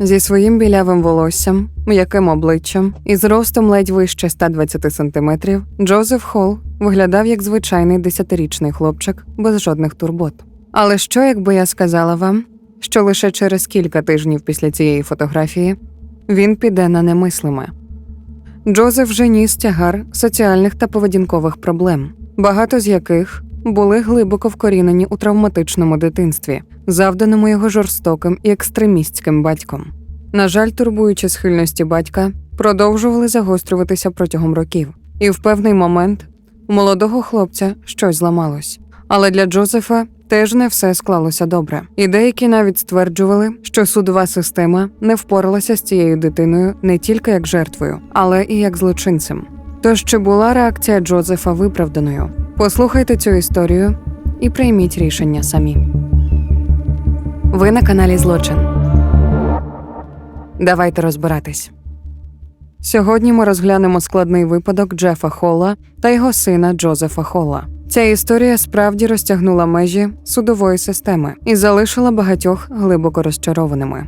Зі своїм білявим волоссям, м'яким обличчям і зростом ледь вище 120 сантиметрів, Джозеф Холл виглядав як звичайний десятирічний хлопчик без жодних турбот. Але що, якби я сказала вам, що лише через кілька тижнів після цієї фотографії він піде на немислиме? Джозеф вже ніс тягар соціальних та поведінкових проблем, багато з яких були глибоко вкорінені у травматичному дитинстві, завданому його жорстоким і екстремістським батьком. На жаль, турбуючі схильності батька продовжували загострюватися протягом років, і в певний момент у молодого хлопця щось зламалось. Але для Джозефа теж не все склалося добре, і деякі навіть стверджували, що судова система не впоралася з цією дитиною не тільки як жертвою, але і як злочинцем. Тож чи була реакція Джозефа виправданою? Послухайте цю історію і прийміть рішення самі. Ви на каналі Злочин. Давайте розбиратись. Сьогодні ми розглянемо складний випадок Джефа Холла та його сина Джозефа Холла. Ця історія справді розтягнула межі судової системи і залишила багатьох глибоко розчарованими.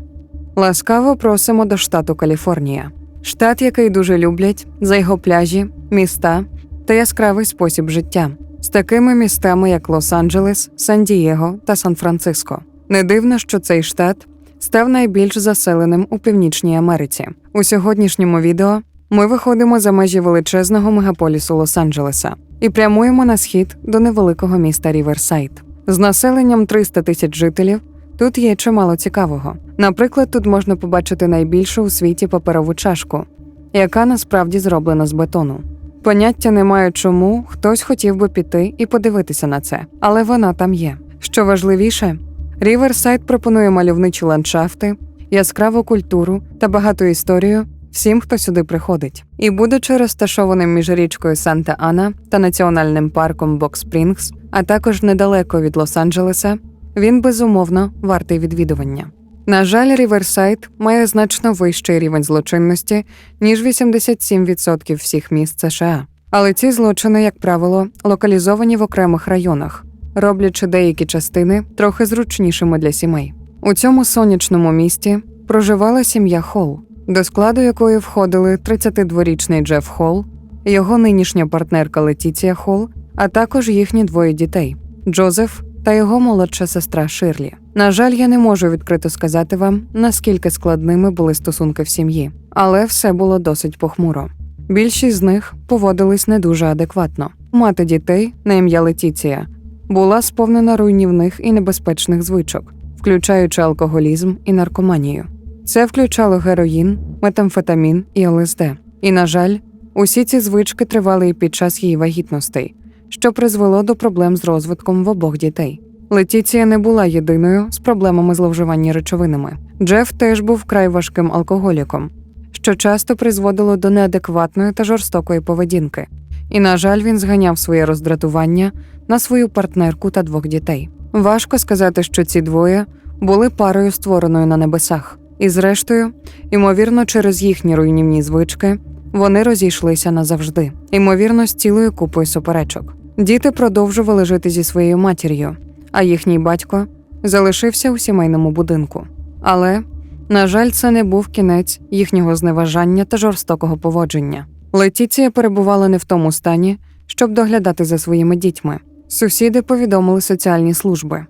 Ласкаво просимо до штату Каліфорнія, штат, який дуже люблять за його пляжі, міста та яскравий спосіб життя, з такими містами, як Лос-Анджелес, Сан-Дієго та Сан-Франциско. Не дивно, що цей штат став найбільш заселеним у Північній Америці. У сьогоднішньому відео ми виходимо за межі величезного мегаполісу Лос-Анджелеса і прямуємо на схід до невеликого міста Ріверсайд. З населенням 300 тисяч жителів тут є чимало цікавого. Наприклад, тут можна побачити найбільшу у світі паперову чашку, яка насправді зроблена з бетону. Поняття не маю, чому хтось хотів би піти і подивитися на це, але вона там є. Що важливіше, Ріверсайд пропонує мальовничі ландшафти, яскраву культуру та багату історію всім, хто сюди приходить. І будучи розташованим між річкою Санта-Ана та національним парком Бок-Спрінгс, а також недалеко від Лос-Анджелеса, він безумовно вартий відвідування. На жаль, Ріверсайд має значно вищий рівень злочинності, ніж 87% всіх міст США. Але ці злочини, як правило, локалізовані в окремих районах, роблячи деякі частини трохи зручнішими для сімей. У цьому сонячному місті проживала сім'я Холл, до складу якої входили 32-річний Джеф Холл, його нинішня партнерка Летіція Холл, а також їхні двоє дітей Джозеф та його молодша сестра Ширлі. На жаль, я не можу відкрито сказати вам, наскільки складними були стосунки в сім'ї, але все було досить похмуро. Більшість з них поводились не дуже адекватно. Мати дітей на ім'я Летіція була сповнена руйнівних і небезпечних звичок, включаючи алкоголізм і наркоманію. Це включало героїн, метамфетамін і ЛСД. І, на жаль, усі ці звички тривали і під час її вагітностей, що призвело до проблем з розвитком в обох дітей. Летіція не була єдиною з проблемами зловживання речовинами. Джеф теж був вкрай важким алкоголіком, що часто призводило до неадекватної та жорстокої поведінки. І, на жаль, він зганяв своє роздратування на свою партнерку та двох дітей. Важко сказати, що ці двоє були парою створеною на небесах, і, зрештою, ймовірно, через їхні руйнівні звички вони розійшлися назавжди, ймовірно, з цілою купою суперечок. Діти продовжували жити зі своєю матір'ю, а їхній батько залишився у сімейному будинку. Але, на жаль, це не був кінець їхнього зневажання та жорстокого поводження. Летіція перебувала не в тому стані, щоб доглядати за своїми дітьми. Сусіди повідомили соціальні служби.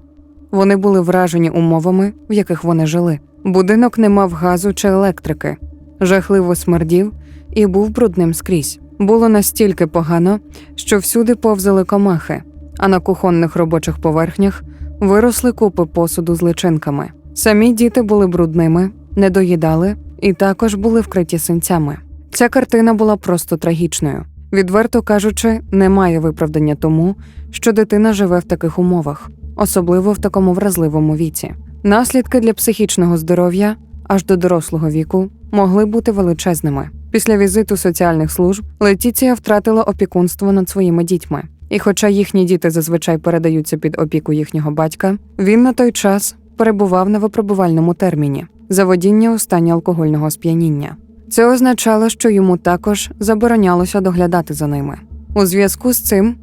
Вони були вражені умовами, в яких вони жили. Будинок не мав газу чи електрики, жахливо смердів і був брудним скрізь. Було настільки погано, що всюди повзали комахи, а на кухонних робочих поверхнях виросли купи посуду з личинками. Самі діти були брудними, не доїдали і також були вкриті синцями. Ця картина була просто трагічною. Відверто кажучи, немає виправдання тому, що дитина живе в таких умовах, особливо в такому вразливому віці. Наслідки для психічного здоров'я аж до дорослого віку могли бути величезними. Після візиту соціальних служб Летіція втратила опікунство над своїми дітьми. І хоча їхні діти зазвичай передаються під опіку їхнього батька, він на той час перебував на випробувальному терміні за водіння у стані алкогольного сп'яніння. Це означало, що йому також заборонялося доглядати за ними. У зв'язку з цим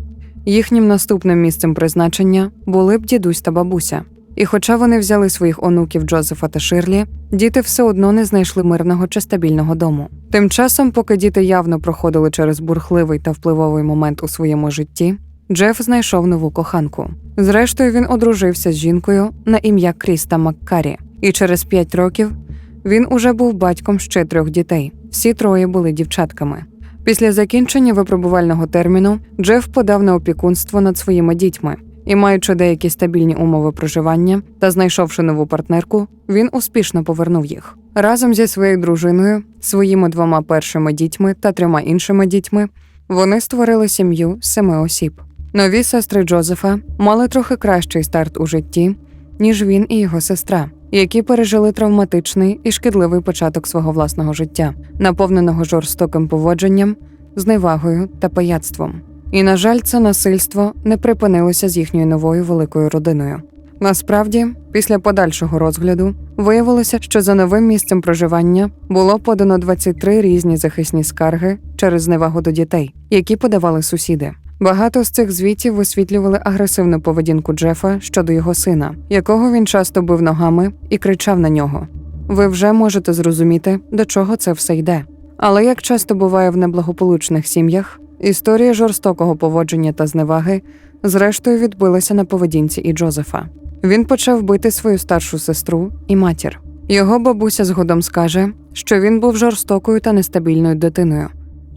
їхнім наступним місцем призначення були б дідусь та бабуся. І хоча вони взяли своїх онуків Джозефа та Ширлі, діти все одно не знайшли мирного чи стабільного дому. Тим часом, поки діти явно проходили через бурхливий та впливовий момент у своєму житті, Джеф знайшов нову коханку. Зрештою, він одружився з жінкою на ім'я Кріста Маккарі, і через п'ять років він уже був батьком ще трьох дітей. Всі троє були дівчатками. Після закінчення випробувального терміну Джеф подав на опікунство над своїми дітьми, і, маючи деякі стабільні умови проживання та знайшовши нову партнерку, він успішно повернув їх. Разом зі своєю дружиною, своїми двома першими дітьми та трьома іншими дітьми вони створили сім'ю з семи осіб. Нові сестри Джозефа мали трохи кращий старт у житті, ніж він і його сестра, які пережили травматичний і шкідливий початок свого власного життя, наповненого жорстоким поводженням, зневагою та пияцтвом. І, на жаль, це насильство не припинилося з їхньою новою великою родиною. Насправді, після подальшого розгляду виявилося, що за новим місцем проживання було подано 23 різні захисні скарги через зневагу до дітей, які подавали сусіди. Багато з цих звітів висвітлювали агресивну поведінку Джефа щодо його сина, якого він часто бив ногами і кричав на нього. Ви вже можете зрозуміти, до чого це все йде. Але як часто буває в неблагополучних сім'ях, історія жорстокого поводження та зневаги зрештою відбилася на поведінці і Джозефа. Він почав бити свою старшу сестру і матір. Його бабуся згодом скаже, що він був жорстокою та нестабільною дитиною.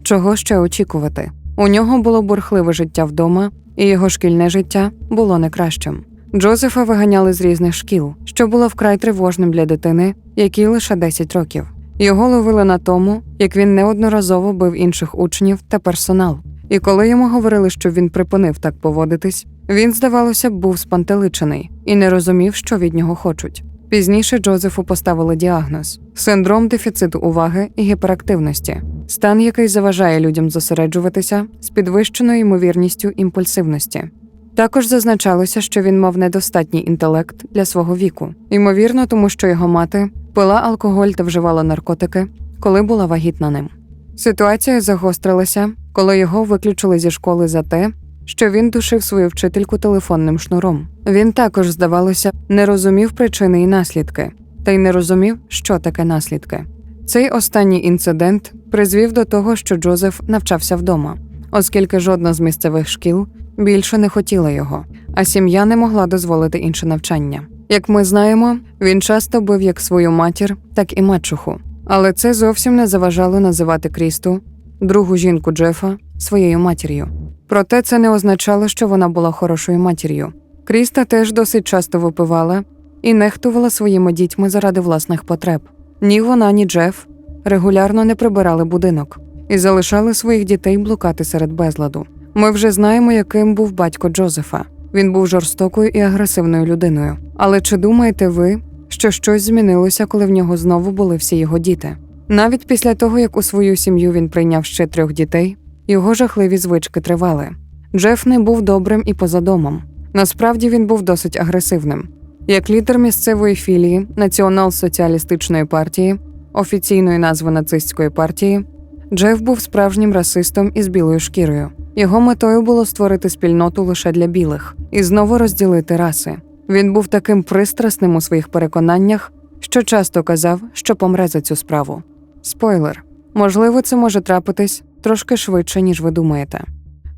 Чого ще очікувати? У нього було бурхливе життя вдома, і його шкільне життя було не кращим. Джозефа виганяли з різних шкіл, що було вкрай тривожним для дитини, якій лише 10 років. Його ловили на тому, як він неодноразово бив інших учнів та персонал. І коли йому говорили, що він припинив так поводитись, він, здавалося, був спантеличений і не розумів, що від нього хочуть. Пізніше Джозефу поставили діагноз синдром дефіциту уваги і гіперактивності, стан, який заважає людям зосереджуватися з підвищеною ймовірністю імпульсивності. Також зазначалося, що він мав недостатній інтелект для свого віку, ймовірно, тому що його мати пила алкоголь та вживала наркотики, коли була вагітна ним. Ситуація загострилася, коли його виключили зі школи за те, що він душив свою вчительку телефонним шнуром. Він також, здавалося, не розумів причини і наслідки, та й не розумів, що таке наслідки. Цей останній інцидент призвів до того, що Джозеф навчався вдома, оскільки жодна з місцевих шкіл більше не хотіла його, а сім'я не могла дозволити інше навчання. Як ми знаємо, він часто бив як свою матір, так і мачуху, але це зовсім не заважало називати Крісту, другу жінку Джефа, своєю матір'ю. Проте це не означало, що вона була хорошою матір'ю. Кріста теж досить часто випивала і нехтувала своїми дітьми заради власних потреб. Ні вона, ні Джеф регулярно не прибирали будинок і залишали своїх дітей блукати серед безладу. Ми вже знаємо, яким був батько Джозефа. Він був жорстокою і агресивною людиною. Але чи думаєте ви, що щось змінилося, коли в нього знову були всі його діти? Навіть після того, як у свою сім'ю він прийняв ще трьох дітей, його жахливі звички тривали. Джеф не був добрим і поза домом. Насправді він був досить агресивним. Як лідер місцевої філії Націонал-соціалістичної партії, офіційної назви нацистської партії, Джеф був справжнім расистом із білою шкірою. Його метою було створити спільноту лише для білих і знову розділити раси. Він був таким пристрасним у своїх переконаннях, що часто казав, що помре за цю справу. Спойлер, можливо, це може трапитись трошки швидше, ніж ви думаєте.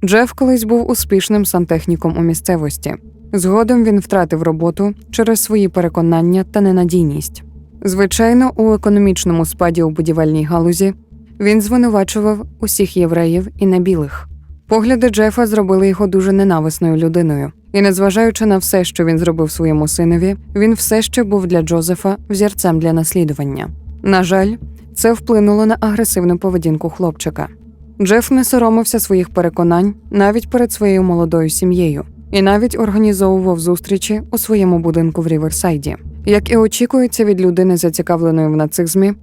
Джеф колись був успішним сантехніком у місцевості. Згодом він втратив роботу через свої переконання та ненадійність. Звичайно, у економічному спаді у будівельній галузі він звинувачував усіх євреїв і небілих. Погляди Джефа зробили його дуже ненависною людиною, і, незважаючи на все, що він зробив своєму синові, він все ще був для Джозефа взірцем для наслідування. На жаль, це вплинуло на агресивну поведінку хлопчика. Джеф не соромився своїх переконань навіть перед своєю молодою сім'єю, і навіть організовував зустрічі у своєму будинку в Ріверсайді. Як і очікується від людини, зацікавленої в нацизмі,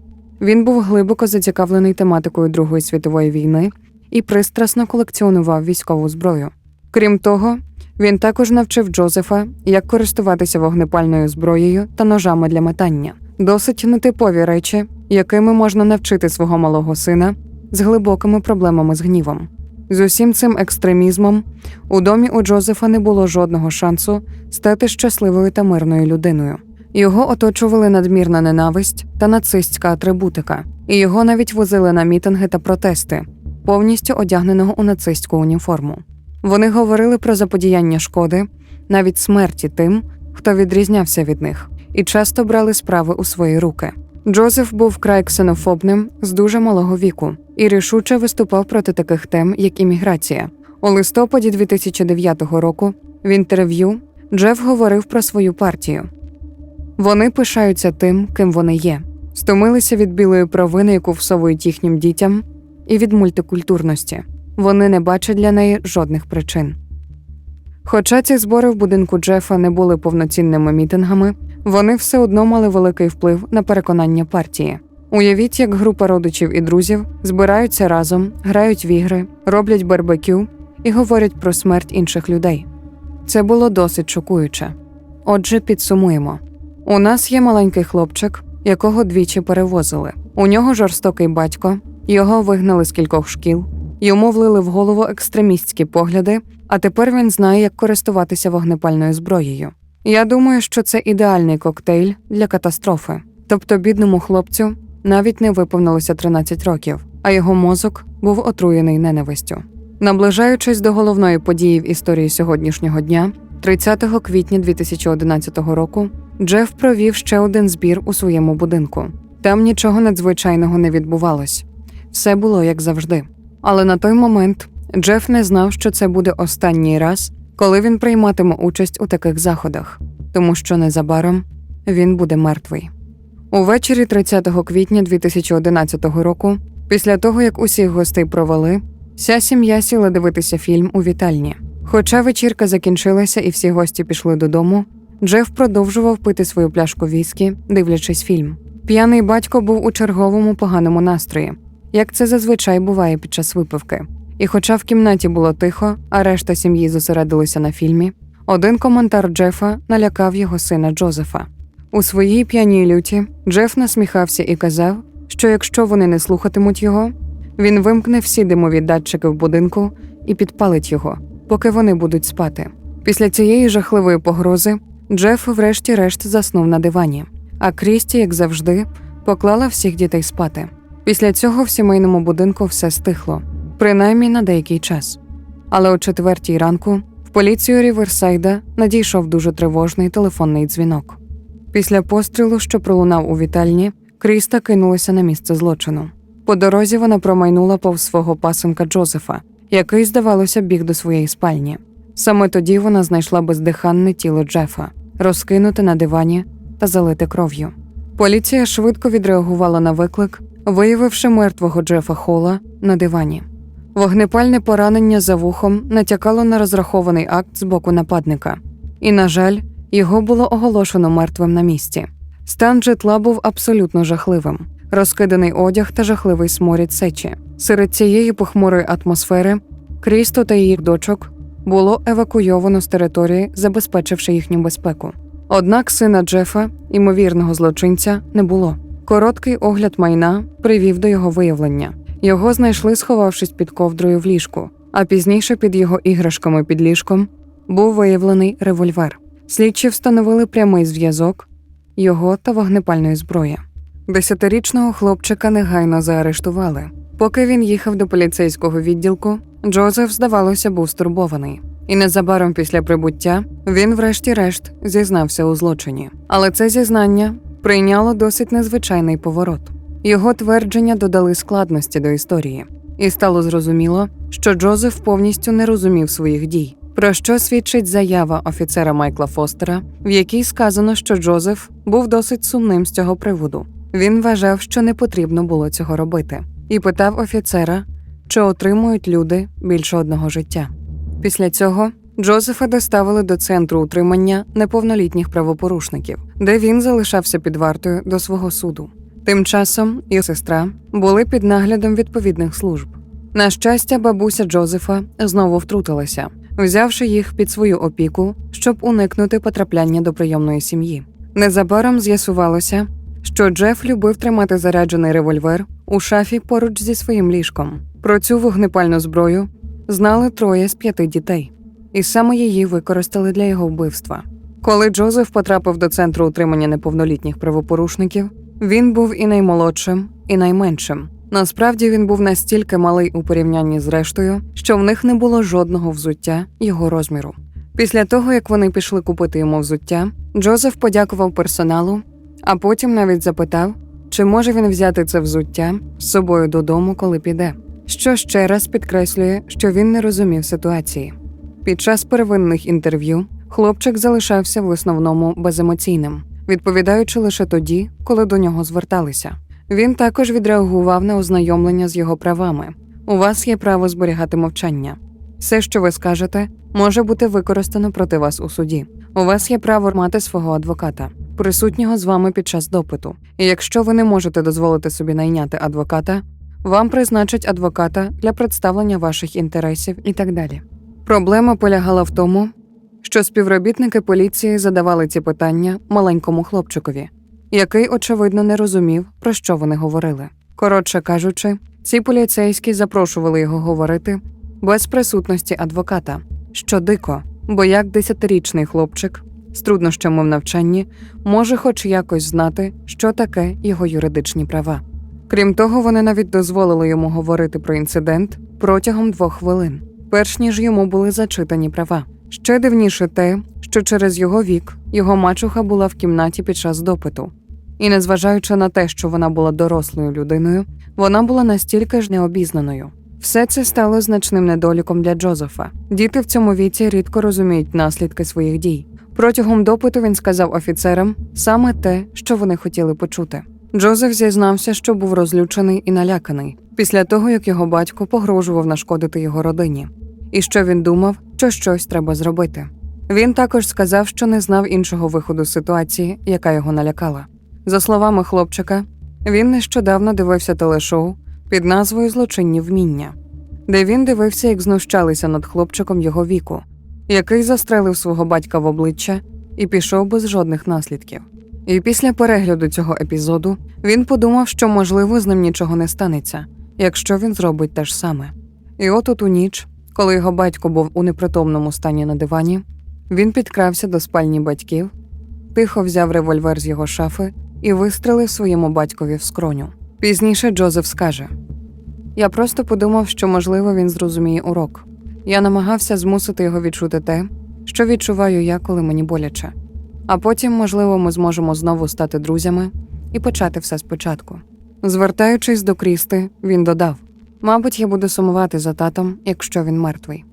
він був глибоко зацікавлений тематикою Другої світової війни і пристрасно колекціонував військову зброю. Крім того, він також навчив Джозефа, як користуватися вогнепальною зброєю та ножами для метання, досить нетипові речі, якими можна навчити свого малого сина з глибокими проблемами з гнівом. З усім цим екстремізмом у домі у Джозефа не було жодного шансу стати щасливою та мирною людиною. Його оточували надмірна ненависть та нацистська атрибутика, і його навіть возили на мітинги та протести, повністю одягненого у нацистську уніформу. Вони говорили про заподіяння шкоди, навіть смерті тим, хто відрізнявся від них, і часто брали справи у свої руки. Джозеф був вкрай ксенофобним з дуже малого віку і рішуче виступав проти таких тем, як імміграція. У листопаді 2009 року в інтерв'ю Джеф говорив про свою партію. Вони пишаються тим, ким вони є, стомилися від білої провини, яку всовують їхнім дітям, і від мультикультурності. Вони не бачать для неї жодних причин. Хоча ці збори в будинку Джефа не були повноцінними мітингами, вони все одно мали великий вплив на переконання партії. Уявіть, як група родичів і друзів збираються разом, грають в ігри, роблять барбекю і говорять про смерть інших людей. Це було досить шокуюче. Отже, підсумуємо: у нас є маленький хлопчик, якого двічі перевозили. У нього жорстокий батько, його вигнали з кількох шкіл, йому влили в голову екстремістські погляди, а тепер він знає, як користуватися вогнепальною зброєю. Я думаю, що це ідеальний коктейль для катастрофи. Тобто, бідному хлопцю навіть не виповнилося 13 років, а його мозок був отруєний ненавистю. Наближаючись до головної події в історії сьогоднішнього дня, 30 квітня 2011 року, Джеф провів ще один збір у своєму будинку. Там нічого надзвичайного не відбувалось. Все було як завжди. Але на той момент Джеф не знав, що це буде останній раз, коли він прийматиме участь у таких заходах, тому що незабаром він буде мертвий. Увечері 30 квітня 2011 року, після того як усіх гостей провели, вся сім'я сіла дивитися фільм у вітальні. Хоча вечірка закінчилася і всі гості пішли додому, Джеф продовжував пити свою пляшку віскі, дивлячись фільм. П'яний батько був у черговому поганому настрої, як це зазвичай буває під час випивки. І хоча в кімнаті було тихо, а решта сім'ї зосередилися на фільмі, один коментар Джефа налякав його сина Джозефа. У своїй п'яній люті Джеф насміхався і казав, що якщо вони не слухатимуть його, він вимкне всі димові датчики в будинку і підпалить його, поки вони будуть спати. Після цієї жахливої погрози Джеф, врешті-решт, заснув на дивані, а Крісті, як завжди, поклала всіх дітей спати. Після цього в сімейному будинку все стихло, принаймні на деякий час. Але о четвертій ранку в поліцію Ріверсайда надійшов дуже тривожний телефонний дзвінок. Після пострілу, що пролунав у вітальні, Кріста кинулася на місце злочину. По дорозі вона промайнула повз свого пасенка Джозефа, який, здавалося, біг до своєї спальні. Саме тоді вона знайшла бездиханне тіло Джефа, розкинуте на дивані та залите кров'ю. Поліція швидко відреагувала на виклик, виявивши мертвого Джефа Хола на дивані. Вогнепальне поранення за вухом натякало на розрахований акт з боку нападника, і, на жаль, його було оголошено мертвим на місці. Стан житла був абсолютно жахливим, розкиданий одяг та жахливий сморід сечі. Серед цієї похмурої атмосфери Крісто та її дочок було евакуйовано з території, забезпечивши їхню безпеку. Однак сина Джефа, імовірного злочинця, не було. Короткий огляд майна привів до його виявлення. Його знайшли, сховавшись під ковдрою в ліжку, а пізніше під його іграшками під ліжком був виявлений револьвер. Слідчі встановили прямий зв'язок його та вогнепальної зброї. Десятирічного хлопчика негайно заарештували. Поки він їхав до поліцейського відділку, Джозеф, здавалося, був стурбований. І незабаром після прибуття він, врешті-решт, зізнався у злочині. Але це зізнання прийняло досить незвичайний поворот. Його твердження додали складності до історії, і стало зрозуміло, що Джозеф повністю не розумів своїх дій. Про що свідчить заява офіцера Майкла Фостера, в якій сказано, що Джозеф був досить сумним з цього приводу. Він вважав, що не потрібно було цього робити, і питав офіцера, чи отримують люди більше одного життя. Після цього Джозефа доставили до центру утримання неповнолітніх правопорушників, де він залишався під вартою до свого суду. Тим часом і сестра були під наглядом відповідних служб. На щастя, бабуся Джозефа знову втрутилася, взявши їх під свою опіку, щоб уникнути потрапляння до прийомної сім'ї. Незабаром з'ясувалося, що Джеф любив тримати заряджений револьвер у шафі поруч зі своїм ліжком. Про цю вогнепальну зброю знали троє з п'яти дітей, і саме її використали для його вбивства. Коли Джозеф потрапив до центру утримання неповнолітніх правопорушників, він був і наймолодшим, і найменшим. Насправді він був настільки малий у порівнянні з рештою, що в них не було жодного взуття його розміру. Після того, як вони пішли купити йому взуття, Джозеф подякував персоналу, а потім навіть запитав, чи може він взяти це взуття з собою додому, коли піде. Що ще раз підкреслює, що він не розумів ситуації. Під час первинних інтерв'ю хлопчик залишався в основному беземоційним, відповідаючи лише тоді, коли до нього зверталися. Він також відреагував на ознайомлення з його правами. У вас є право зберігати мовчання. Все, що ви скажете, може бути використано проти вас у суді. У вас є право мати свого адвоката, присутнього з вами під час допиту. І якщо ви не можете дозволити собі найняти адвоката, вам призначать адвоката для представлення ваших інтересів і так далі. Проблема полягала в тому, що співробітники поліції задавали ці питання маленькому хлопчикові, який, очевидно, не розумів, про що вони говорили. Коротше кажучи, ці поліцейські запрошували його говорити без присутності адвоката, що дико, бо як десятирічний хлопчик з труднощами в навчанні може хоч якось знати, що таке його юридичні права. Крім того, вони навіть дозволили йому говорити про інцидент протягом двох хвилин, перш ніж йому були зачитані права. Ще дивніше те, що через його вік його мачуха була в кімнаті під час допиту, і незважаючи на те, що вона була дорослою людиною, вона була настільки ж необізнаною. Все це стало значним недоліком для Джозефа. Діти в цьому віці рідко розуміють наслідки своїх дій. Протягом допиту він сказав офіцерам саме те, що вони хотіли почути. Джозеф зізнався, що був розлючений і наляканий після того, як його батько погрожував нашкодити його родині, і що він думав, що щось треба зробити. Він також сказав, що не знав іншого виходу з ситуації, яка його налякала. За словами хлопчика, він нещодавно дивився телешоу під назвою Злочинні вміння, де він дивився, як знущалися над хлопчиком його віку, який застрелив свого батька в обличчя і пішов без жодних наслідків. І після перегляду цього епізоду він подумав, що можливо з ним нічого не станеться, якщо він зробить те ж саме. І от у ніч, коли його батько був у непритомному стані на дивані, він підкрався до спальні батьків, тихо взяв револьвер з його шафи і вистрелив своєму батькові в скроню. Пізніше Джозеф скаже: Я просто подумав, що можливо він зрозуміє урок. Я намагався змусити його відчути те, що відчуваю я, коли мені боляче. А потім, можливо, ми зможемо знову стати друзями і почати все спочатку. Звертаючись до Крісти, він додав: Мабуть, я буду сумувати за татом, якщо він мертвий.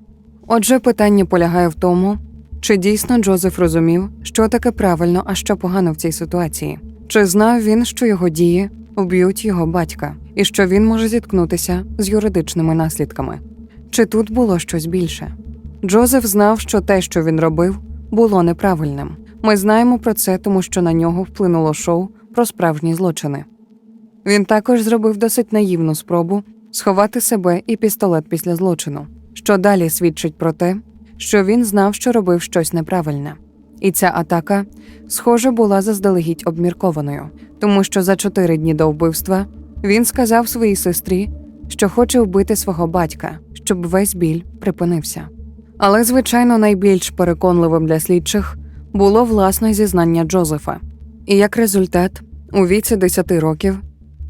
Отже, питання полягає в тому, чи дійсно Джозеф розумів, що таке правильно, а що погано в цій ситуації, чи знав він, що його дії вб'ють його батька, і що він може зіткнутися з юридичними наслідками. Чи тут було щось більше? Джозеф знав, що те, що він робив, було неправильним. Ми знаємо про це, тому що на нього вплинуло шоу про справжні злочини. Він також зробив досить наївну спробу сховати себе і пістолет після злочину, що далі свідчить про те, що він знав, що робив щось неправильне. І ця атака, схоже, була заздалегідь обміркованою, тому що за чотири дні до вбивства він сказав своїй сестрі, що хоче вбити свого батька, щоб весь біль припинився. Але, звичайно, найбільш переконливим для слідчих було власне зізнання Джозефа. І як результат, у віці 10 років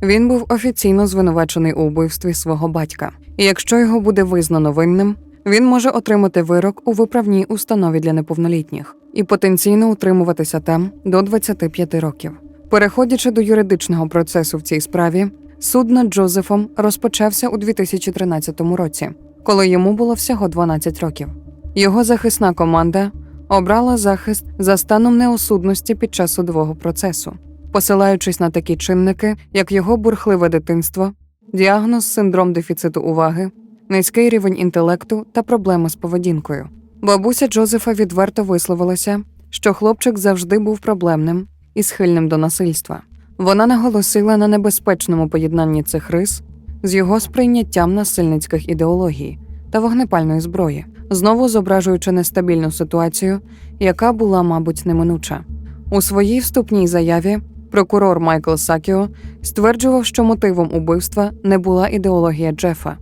він був офіційно звинувачений у вбивстві свого батька. І якщо його буде визнано винним, він може отримати вирок у виправній установі для неповнолітніх і потенційно утримуватися там до 25 років. Переходячи до юридичного процесу в цій справі, суд над Джозефом розпочався у 2013 році, коли йому було всього 12 років. Його захисна команда обрала захист за станом неосудності під час судового процесу, посилаючись на такі чинники, як його бурхливе дитинство, діагноз синдром дефіциту уваги, низький рівень інтелекту та проблеми з поведінкою. Бабуся Джозефа відверто висловилася, що хлопчик завжди був проблемним і схильним до насильства. Вона наголосила на небезпечному поєднанні цих рис з його сприйняттям насильницьких ідеологій та вогнепальної зброї, знову зображуючи нестабільну ситуацію, яка була, мабуть, неминуча. У своїй вступній заяві прокурор Майкл Сакіо стверджував, що мотивом убивства не була ідеологія Джефа.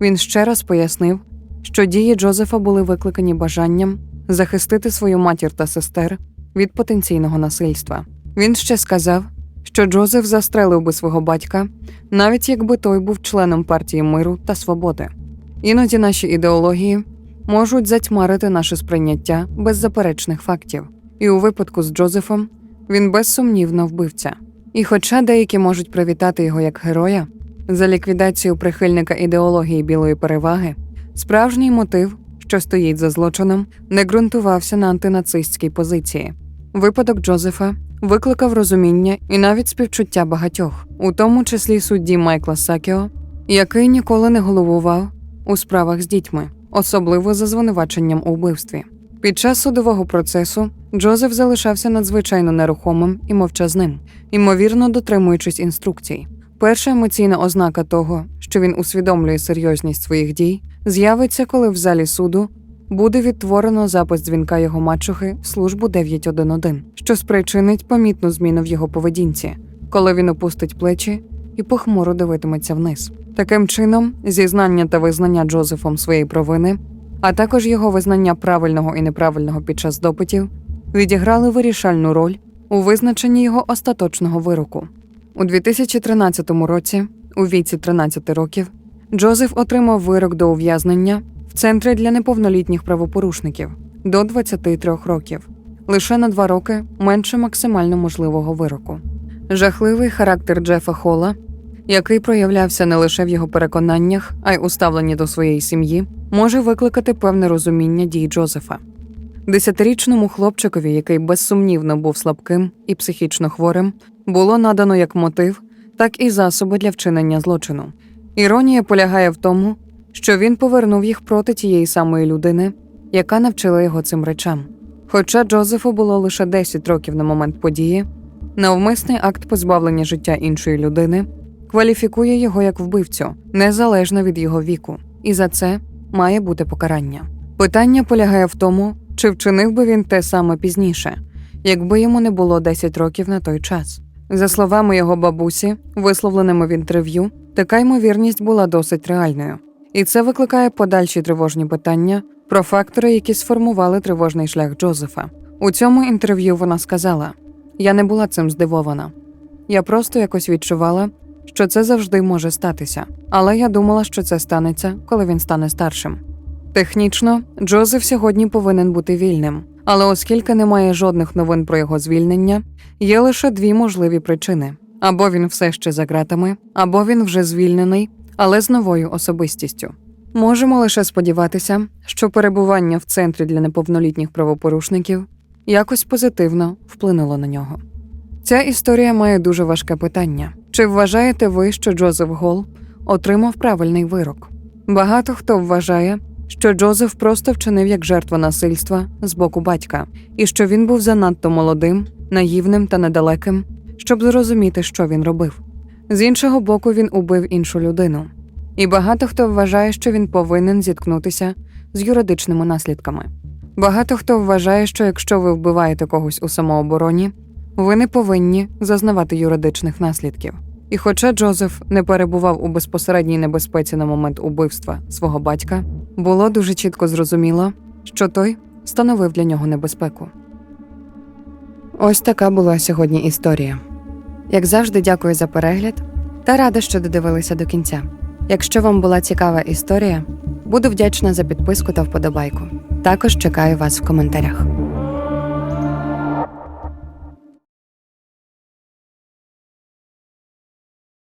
Він ще раз пояснив, що дії Джозефа були викликані бажанням захистити свою матір та сестер від потенційного насильства. Він ще сказав, що Джозеф застрелив би свого батька, навіть якби той був членом партії миру та свободи. Іноді наші ідеології можуть затьмарити наше сприйняття беззаперечних фактів, і у випадку з Джозефом він безсумнівно вбивця. І хоча деякі можуть привітати його як героя за ліквідацію прихильника ідеології білої переваги, справжній мотив, що стоїть за злочином, не ґрунтувався на антинацистській позиції. Випадок Джозефа викликав розуміння і навіть співчуття багатьох, у тому числі судді Майкла Сакіо, який ніколи не головував у справах з дітьми, особливо за звинуваченням у вбивстві. Під час судового процесу Джозеф залишався надзвичайно нерухомим і мовчазним, ймовірно дотримуючись інструкцій. Перша емоційна ознака того, що він усвідомлює серйозність своїх дій, з'явиться, коли в залі суду буде відтворено запис дзвінка його мачухи в службу 911, що спричинить помітну зміну в його поведінці, коли він опустить плечі і похмуро дивитиметься вниз. Таким чином, зізнання та визнання Джозефом своєї провини, а також його визнання правильного і неправильного під час допитів, відіграли вирішальну роль у визначенні його остаточного вироку. У 2013 році, у віці 13 років, Джозеф отримав вирок до ув'язнення в центрі для неповнолітніх правопорушників до 23 років, лише на два роки менше максимально можливого вироку. Жахливий характер Джефа Холла, який проявлявся не лише в його переконаннях, а й у ставленні до своєї сім'ї, може викликати певне розуміння дій Джозефа. Десятирічному хлопчикові, який безсумнівно був слабким і психічно хворим, було надано як мотив, так і засоби для вчинення злочину. Іронія полягає в тому, що він повернув їх проти тієї самої людини, яка навчила його цим речам. Хоча Джозефу було лише 10 років на момент події, навмисний акт позбавлення життя іншої людини кваліфікує його як вбивцю, незалежно від його віку, і за це має бути покарання. Питання полягає в тому, чи вчинив би він те саме пізніше, якби йому не було 10 років на той час. За словами його бабусі, висловленими в інтерв'ю, така ймовірність була досить реальною, і це викликає подальші тривожні питання про фактори, які сформували тривожний шлях Джозефа. У цьому інтерв'ю вона сказала: Я не була цим здивована. Я просто якось відчувала, що це завжди може статися, але я думала, що це станеться, коли він стане старшим. Технічно, Джозеф сьогодні повинен бути вільним, але оскільки немає жодних новин про його звільнення, є лише дві можливі причини: або він все ще за ґратами, або він вже звільнений, але з новою особистістю. Можемо лише сподіватися, що перебування в центрі для неповнолітніх правопорушників якось позитивно вплинуло на нього. Ця історія має дуже важке питання: чи вважаєте ви, що Джозеф Гол отримав правильний вирок? Багато хто вважає, що Джозеф просто вчинив як жертва насильства з боку батька, і що він був занадто молодим, наївним та недалеким, щоб зрозуміти, що він робив. З іншого боку, він убив іншу людину. І багато хто вважає, що він повинен зіткнутися з юридичними наслідками. Багато хто вважає, що якщо ви вбиваєте когось у самообороні, ви не повинні зазнавати юридичних наслідків. І хоча Джозеф не перебував у безпосередній небезпеці на момент убивства свого батька, було дуже чітко зрозуміло, що той становив для нього небезпеку. Ось така була сьогодні історія. Як завжди, дякую за перегляд та рада, що додивилися до кінця. Якщо вам була цікава історія, буду вдячна за підписку та вподобайку. Також чекаю вас в коментарях.